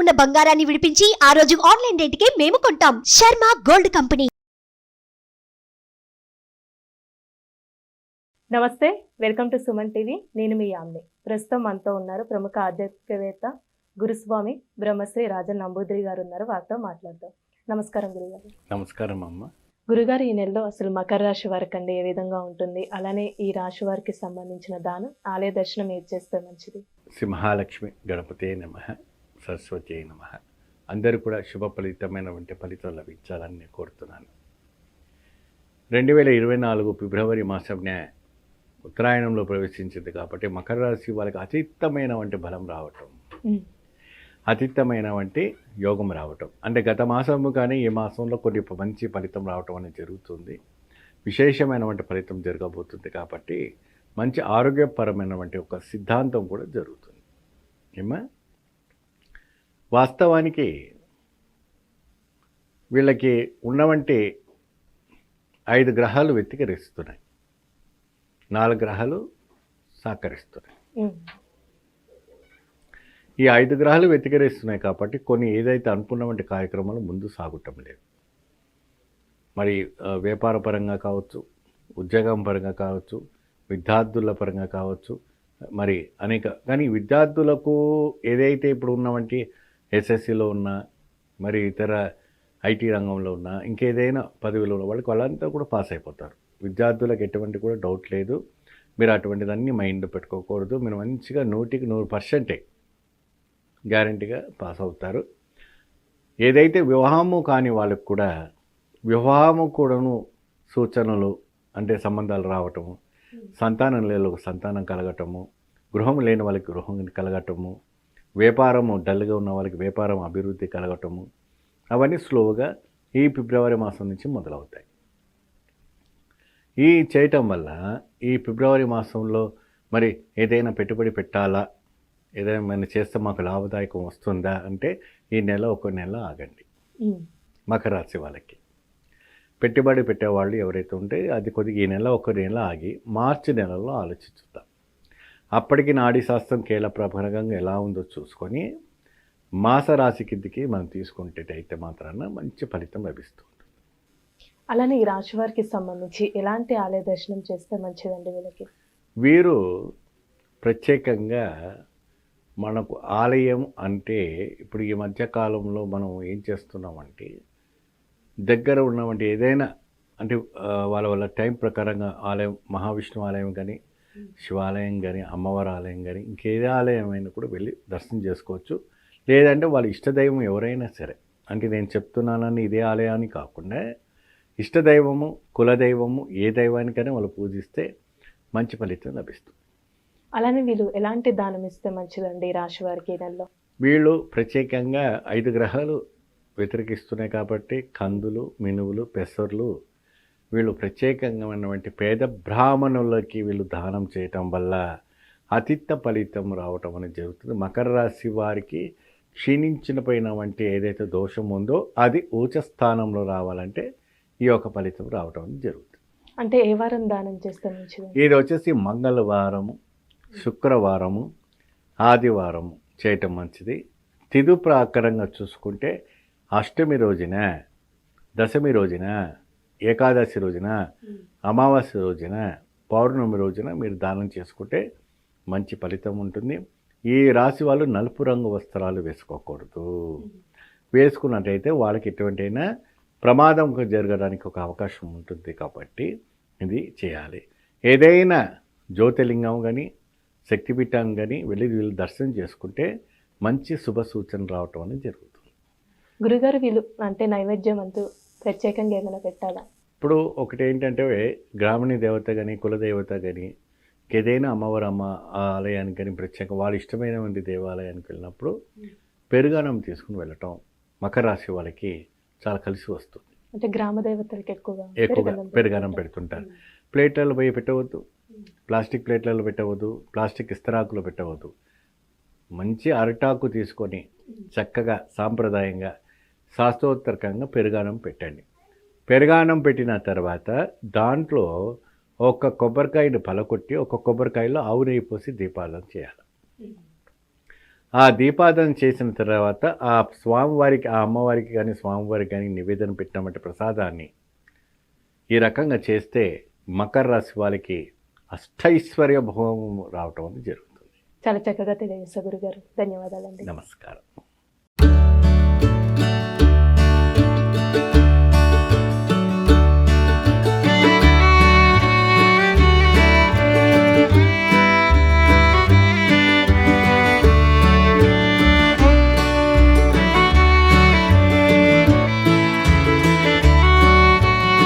ఉన్న బంగారాన్ని విడిపించి ఆ రోజు ఆన్లైన్ రేటుకే మేము కొంటాం. Sharma gold company. నమస్తే వెల్కమ్ టు సుమన్ టీవీ. నేను మీ యామ్ని. ప్రస్తుతం మనతో ఉన్నారు ప్రముఖ ఆధ్యాత్మికవేత్త గురుస్వామి బ్రహ్మశ్రీ రాజన్ నంబూద్రి గారు ఉన్నారు వారితో మాట్లాడదాం. నమస్కారం గురుగారు. నమస్కారం అమ్మ. గురుగారు ఈ నెలలో అసలు మకర రాశి వారికి అండి ఏ విధంగా ఉంటుంది? అలానే ఈ రాశి వారికి సంబంధించిన దానం ఆలయ దర్శనం ఏది చేస్తే మంచిది? శ్రీ మహాలక్ష్మి గణపతే నమ. సరస్వతి నమ. అందరూ కూడా శుభ ఫలితమైనటువంటి ఫలితం లభించాలని నేను కోరుతున్నాను. రెండు వేల ఇరవై నాలుగు ఫిబ్రవరి మాసంనే ఉత్తరాయణంలో ప్రవేశించింది కాబట్టి మకర రాశి వాళ్ళకి అతీతమైన వంటి బలం రావటం. అతీతమైన వంటి యోగం రావటం. అంటే గత మాసము కానీ ఈ మాసంలో కొన్ని మంచి ఫలితం రావటం అనేది జరుగుతుంది. విశేషమైనటువంటి ఫలితం జరగబోతుంది కాబట్టి మంచి ఆరోగ్యపరమైనటువంటి ఒక సిద్ధాంతం కూడా జరుగుతుంది. ఏమా వాస్తవానికి వీళ్ళకి ఉన్నవంటి ఐదు గ్రహాలు వ్యతికరిస్తున్నాయి నాలుగు గ్రహాలు సహకరిస్తున్నాయి. ఈ ఐదు గ్రహాలు వ్యతికరిస్తున్నాయి కాబట్టి కొన్ని ఏదైతే అనుకున్నటువంటి కార్యక్రమాలు ముందు సాగటం లేదు. మరి వ్యాపార పరంగా కావచ్చు ఉద్యోగం పరంగా కావచ్చు విద్యార్థుల పరంగా కావచ్చు మరి అనేక కానీ విద్యార్థులకు ఏదైతే ఇప్పుడు ఉన్నవంటి ఎస్ఎస్సిలో ఉన్న మరి ఇతర ఐటీ రంగంలో ఉన్న ఇంకేదైనా పదవిలో ఉన్న వాళ్ళకి వాళ్ళంతా కూడా పాస్ అయిపోతారు. విద్యార్థులకు ఎటువంటి కూడా డౌట్ లేదు. మీరు అటువంటిదన్నీ మైండ్ పెట్టుకోకూడదు. మీరు మంచిగా నూటికి నూరు పర్సెంటే గ్యారంటీగా పాస్ అవుతారు. ఏదైతే వివాహము కాని వాళ్ళకు కూడా వివాహము కూడాను సూచనలు అంటే సంబంధాలు రావటము సంతానం లేని సంతానం కలగటము గృహం లేని వాళ్ళకి గృహం కలగటము వ్యాపారము డల్గా ఉన్న వాళ్ళకి వ్యాపారం అభివృద్ధి కలగటము అవన్నీ స్లోగా ఈ ఫిబ్రవరి మాసం నుంచి మొదలవుతాయి. ఈ చేయటం వల్ల ఈ ఫిబ్రవరి మాసంలో మరి ఏదైనా పెట్టుబడి పెట్టాలా? ఏదైనా మనం చేస్తే మాకు లాభదాయకం వస్తుందా? అంటే ఈ నెల ఒక నెల ఆగండి. మకర రాశి వాళ్ళకి. పెట్టుబడి పెట్టేవాళ్ళు ఎవరైతే ఉంటే అది కొద్దిగా ఈ నెల ఒక నెల ఆగి మార్చి నెలలో ఆలోచించుతాం. అప్పటికి నాడీ శాస్త్రం కేల ప్రకారంగా ఎలా ఉందో చూసుకొని మాస రాశి కిందికి మనం తీసుకుంటేటైతే మాత్రాన మంచి ఫలితం లభిస్తుంది. అలానే ఈ రాశి వారికి సంబంధించి ఎలాంటి ఆలయ దర్శనం చేస్తే మంచిదండి వీళ్ళకి? వీరు ప్రత్యేకంగా మనకు ఆలయం అంటే ఇప్పుడు ఈ మధ్యకాలంలో మనం ఏం చేస్తున్నామంటే దగ్గర ఉన్నవంటి ఏదైనా అంటే వాళ్ళ వాళ్ళ టైం ప్రకారంగా ఆలయం మహావిష్ణు ఆలయం కానీ శివాలయం కానీ అమ్మవారి ఆలయం కానీ ఇంకేదే ఆలయం అయినా కూడా వెళ్ళి దర్శనం చేసుకోవచ్చు. లేదంటే వాళ్ళ ఇష్టదైవం ఎవరైనా సరే అంటే నేను చెప్తున్నానని ఇదే ఆలయాన్ని కాకుండా ఇష్టదైవము కులదైవము ఏ దైవానికైనా వాళ్ళు పూజిస్తే మంచి ఫలితం లభిస్తుంది. అలానే వీళ్ళు ఎలాంటి దానం ఇస్తే మంచిదండి ఈ రాశి వారికి నెలలో వీళ్ళు ప్రత్యేకంగా ఐదు గ్రహాలు వ్యతిరేకిస్తున్నాయి కాబట్టి కందులు మినువులు పెసర్లు వీళ్ళు ప్రత్యేకమైనటువంటి పేద బ్రాహ్మణులకి వీళ్ళు దానం చేయటం వల్ల అతిత్త ఫలితం రావటం అనేది జరుగుతుంది. మకర రాశి వారికి క్షీణించిన పైన వంటి ఏదైతే దోషం ఉందో అది ఊచ స్థానంలో రావాలంటే ఈ యొక్క ఫలితం రావటం అనేది జరుగుతుంది. అంటే ఏ వారం దానం చేస్తే ఇది వచ్చేసి మంగళవారము శుక్రవారము ఆదివారము చేయటం మంచిది. తిథు ప్రాకారంగా చూసుకుంటే అష్టమి రోజున దశమి రోజున ఏకాదశి రోజున అమావాస్య రోజున పౌర్ణమి రోజున మీరు దానం చేసుకుంటే మంచి ఫలితం ఉంటుంది. ఈ రాశి వాళ్ళు నలుపు రంగు వస్త్రాలు వేసుకోకూడదు. వేసుకున్నట్టయితే వాళ్ళకి ఎటువంటైనా ప్రమాదం జరగడానికి ఒక అవకాశం ఉంటుంది కాబట్టి ఇది చేయాలి. ఏదైనా జ్యోతిర్లింగం కానీ శక్తిపీఠం కానీ వెళ్ళి వీళ్ళు దర్శనం చేసుకుంటే మంచి శుభ సూచన రావటం అనేది జరుగుతుంది. గురుగారు వీళ్ళు అంటే నైవేద్యం అంటూ ప్రత్యేకంగా ఏమైనా పెట్టాలా? ఇప్పుడు ఒకటి ఏంటంటే గ్రామీణ దేవత కానీ కులదేవత కానీ ఏదైనా అమ్మవారు అమ్మ ఆలయానికి కానీ ప్రత్యేక వాళ్ళ ఇష్టమైనటువంటి దేవాలయానికి వెళ్ళినప్పుడు పెరుగన్నం తీసుకుని వెళ్ళటం మకర రాశి వాళ్ళకి చాలా కలిసి వస్తుంది. అంటే గ్రామ దేవతలకు ఎక్కువగా ఎక్కువగా పెడుతుంటారు. పెడుతుంటారు. ప్లేట్లలో పోయి పెట్టవద్దు. ప్లాస్టిక్ ప్లేట్లలో పెట్టవద్దు. ప్లాస్టిక్ ఇస్తరాకులో పెట్టవద్దు. మంచి అరటాకు తీసుకొని చక్కగా సాంప్రదాయంగా శాస్త్రోత్తరకంగా పెరుగానం పెట్టండి. పెరుగానం పెట్టిన తర్వాత దాంట్లో ఒక కొబ్బరికాయని పలకొట్టి ఒక కొబ్బరికాయలో ఆవు నెయ్యి పోసి దీపాలను చేయాలి. ఆ దీపాదన చేసిన తర్వాత ఆ స్వామివారికి ఆ అమ్మవారికి కానీ స్వామివారికి కానీ నివేదన పెట్టినటువంటి ప్రసాదాన్ని ఈ రకంగా చేస్తే మకర రాశి వాళ్ళకి అష్టైశ్వర్య భోగం రావటం అనేది జరుగుతుంది. చాలా చక్కగా తెలియజేస్తారు గురుగారు. ధన్యవాదాలండి. నమస్కారం.